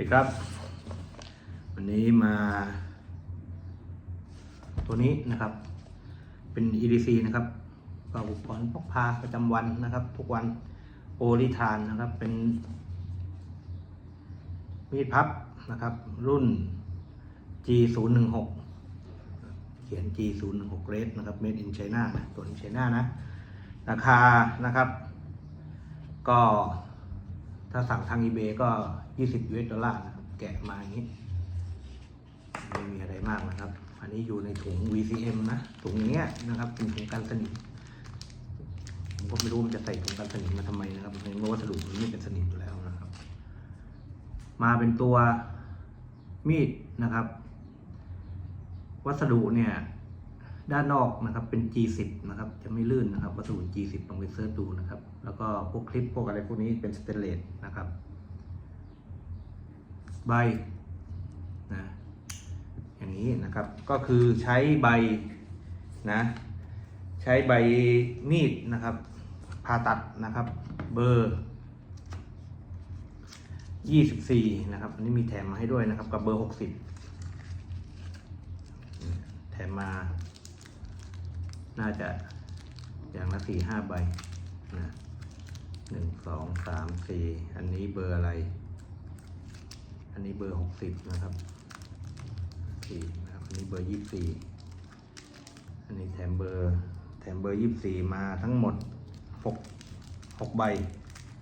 ดีครับ วันนี้มา ตัวนี้นะครับ เป็น EDC นะครับก็อุปกรณ์พกพาประจำวันนะครับ ทุกวันโอลิทานนะครับ เป็น มีดพับนะครับ รุ่น G016 เขียน G016 Red นะครับ Made in China นะตัวนี้ China นะ ราคานะครับ ก็ ถ้าสั่งทาง eBay ก็ 20 US ดอลลาร์นะครับ แกะมาอย่างนี้ ไม่มีอะไรมากนะครับ อันนี้อยู่ในถุง VCM นะ ถุงอย่างเงี้ยนะครับ เป็นถุงกันสนิม ผมก็ไม่รู้มันจะใส่ถุงกันสนิมมาทำไมนะครับเพราะวัสดุมันไม่เป็นสนิมอยู่แล้วนะครับ มาเป็นตัวมีดนะครับ วัสดุเนี่ยด้านนอกนะครับเป็น G10 นะครับ จะไม่ลื่นนะครับ วัสดุ G10 ลองไปเสิร์ชดูนะครับ แล้วก็พวกคลิปพวกอะไรพวกนี้เป็นสเตนเลสนะครับ ใบนะอย่างนี้นะครับก็คือใช้ใบนะใช้ใบมีดนะครับผ่าตัดนะครับเบอร์24นะครับอันนี้มีแถมมาให้ด้วยนะครับ กับเบอร์60แถมมา น่าจะอย่างละสี่ห้าใบนะ หนึ่งสองสามสี่อันนี้เบอร์อะไร อันนี้เบอร์หกสิบนะครับสี่นะครับ อันนี้เบอร์ยี่สี่อันนี้แถมเบอร์ แถมเบอร์ยี่สี่มาทั้งหมดหกหกใบ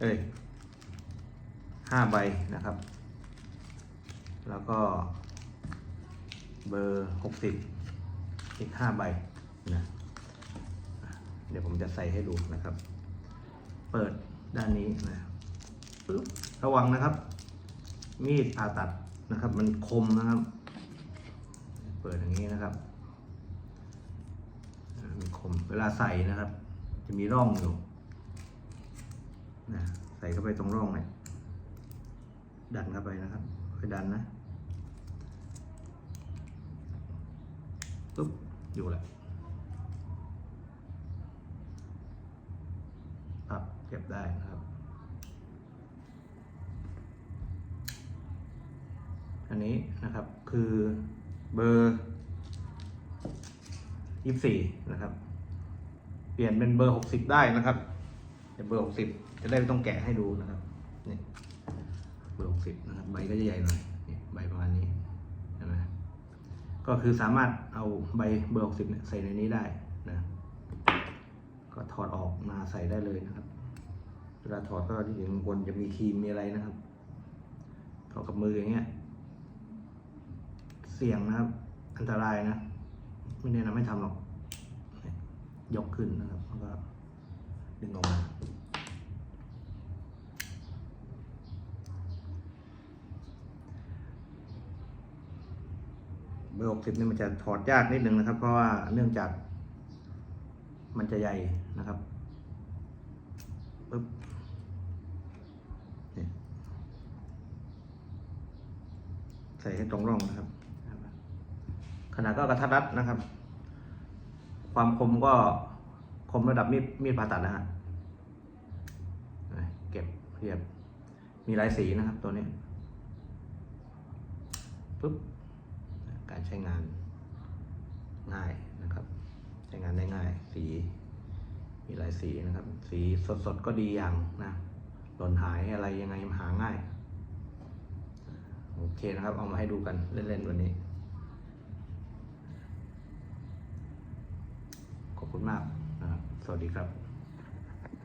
เอ้ยห้าใบนะครับ แล้วก็เบอร์หกสิบอีกห้าใบนะเดี๋ยวผมจะใส่ให้ดูนะครับ เปิด ด้านนี้นะปึ๊บระวังนะครับ มีดผ่าตัดนะครับ มันคมนะครับ เปิดอย่างนี้นะครับมันคมเวลาใส่นะครับ จะมีร่องอยู่นะใส่เข้าไปตรงร่องเนี่ยดันเข้าไปนะครับค่อยดันนะปุ๊บอยู่แหละ พับ เก็บได้นะครับ อันนี้นะครับคือเบอร์ยี่สี่นะครับ เปลี่ยนเป็นเบอร์หกสิบได้นะครับเบอร์หกสิบจะได้ไม่ต้องแกะให้ดูนะครับนี่เบอร์หกสิบนะครับใบก็จะใหญ่หน่อยนี่ใบประมาณนี้ใช่ไหมก็คือสามารถเอาใบเบอร์หกสิบใส่ในนี้ได้นะ ก็ถอดออกมาใส่ได้เลยนะครับ เวลาถอดก็ที่เห็นบนจะมีครีมมีอะไรนะครับถอดกับมืออย่างเงี้ย เสี่ยงนะครับ อันตรายนะ ไม่แนะนำไม่ทำหรอกยยกขึ้นนะครับแล้วก็ดึงออกมาเบอร์หกสิบนี่มันจะถอดยากนิดนึงนะครับ เพราะว่าเนื่องจากมันจะใหญ่นะครับปึ๊บนี่ ใส่ให้ตรงร่องนะครับ ขนาดก็กระทัดรัดนะครับ ความคมก็คมระดับมีดมีดผ่าตัดนะฮะเก็บเรียบมีหลายสีนะครับตัวนี้ปึ๊บการใช้งานง่ายนะครับ ใช้งานได้ง่ายสีมีหลายสีนะครับ สีสดๆก็ดีอย่างนะหล่นหายอะไรยังไงหาง่าย โอเคนะครับ เอามาให้ดูกันเล่นๆวันนี้ ขอบคุณมากนะครับ สวัสดีครับ